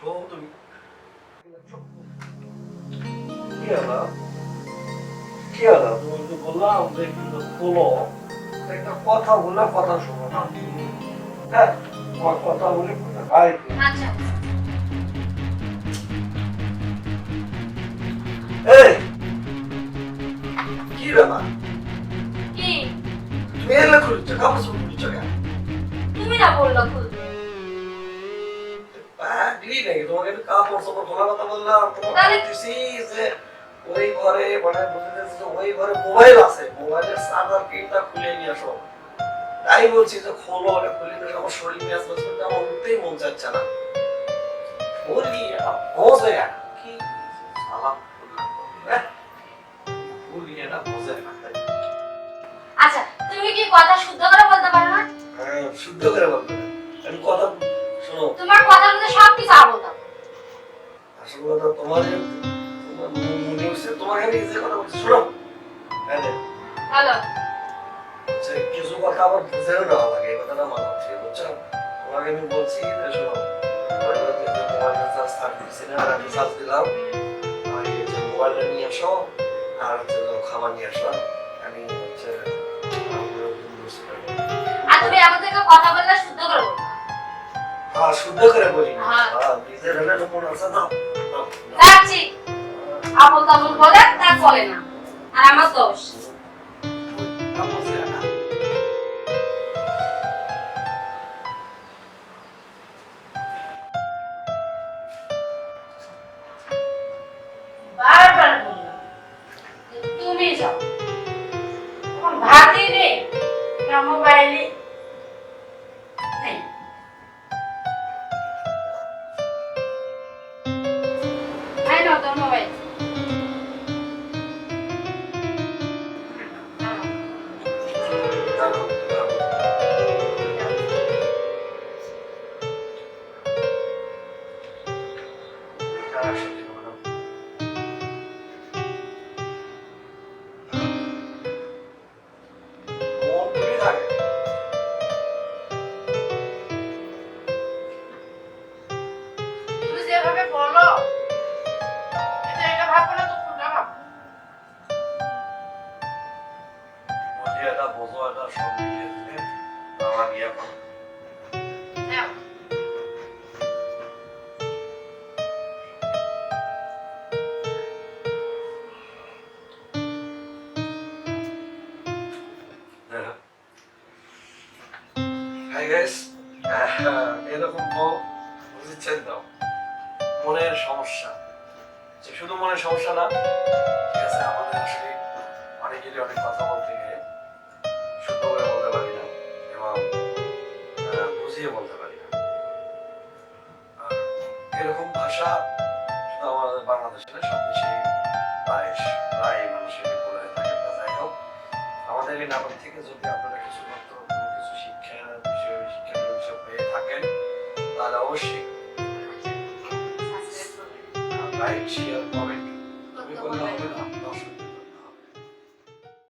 Şu oldu. Ki adam, কি adam, বললাম যে কিন্তু খোলো। একটা কথা বলে কথা শোনো না। হ্যাঁ আমার কথা বলে কথা ভাই। আচ্ছা। এই! কি ব্যাপার? কি? তুমি এলা খুলছো কাপড় খুলছো কেন? তুমি না বললা খুলতে। কথা বললাম যে ওই ঘরে মানে বলতে চাইছি যে ওই ঘরে মোবাইল আছে মোবাইলের চার্জার পিনটা খুলে নিয়ে আসো। তাই বলছি যে খোলো ওটা খুলে নিয়ে আমার শরীর মেয়াজ মেজ আমার উঠতেই মন চাচ্ছে না। বলি বোঝে না। কি সালা হ্যাঁ? আচ্ছা তুমি কি কথা শুদ্ধ করে বলতে পারো না? শুদ্ধ করে বলতে আমি কথা শোনো। তোমার কথার মধ্যে সব কিছু আবল দাও আসল কথা তোমার তোমার হচ্ছে তোমাকে আমি যে কথা বলছি শোনো। হ্যাঁ হ্যালো। কিছু কথা আবার বুঝেও নেওয়া লাগে এই কথাটা মানা উচিত বুঝছ? তোমাকে আমি বলছি যে শোনো মোবাইলটা যে মোবাইলটা না আর আমি চার্জ দিলাম আর এই মোবাইলটা নিয়ে আসো আর হচ্ছে খাবার নিয়ে আসো আমি হচ্ছে। আর তুমি কথা বললে শুদ্ধ করে হ্যাঁ শুদ্ধ করে বলি হ্যাঁ। রাখছি। আবল তাবল বলে, তার চলে না। আর আমার দোষ। তুমি যাও। ভাতই নেই। মোবাইলে এই গাইস এরকম বউ বুঝছেন তো? মনের সমস্যা যে শুধু মনের সমস্যা না, ঠিক আছে, আমাদের আসলে অনেকেরই অনেক কথা বলতে বুঝিয়ে বলতে পারি না। এরকম ভাষা শুধু আমাদের বাংলাদেশে না, সব দেশেই প্রায় প্রায় মানুষের বলে থাকে। যাই হোক আমাদের এই নাটক থেকে যদি আপনারা কিছু কোনো কিছু শিক্ষা বিষয় শিক্ষা বিষয় পেয়ে থাকেন তাহলে অবশ্যই লাইক শেয়ার কমেন্ট তুমি করলে হবে না দর্শক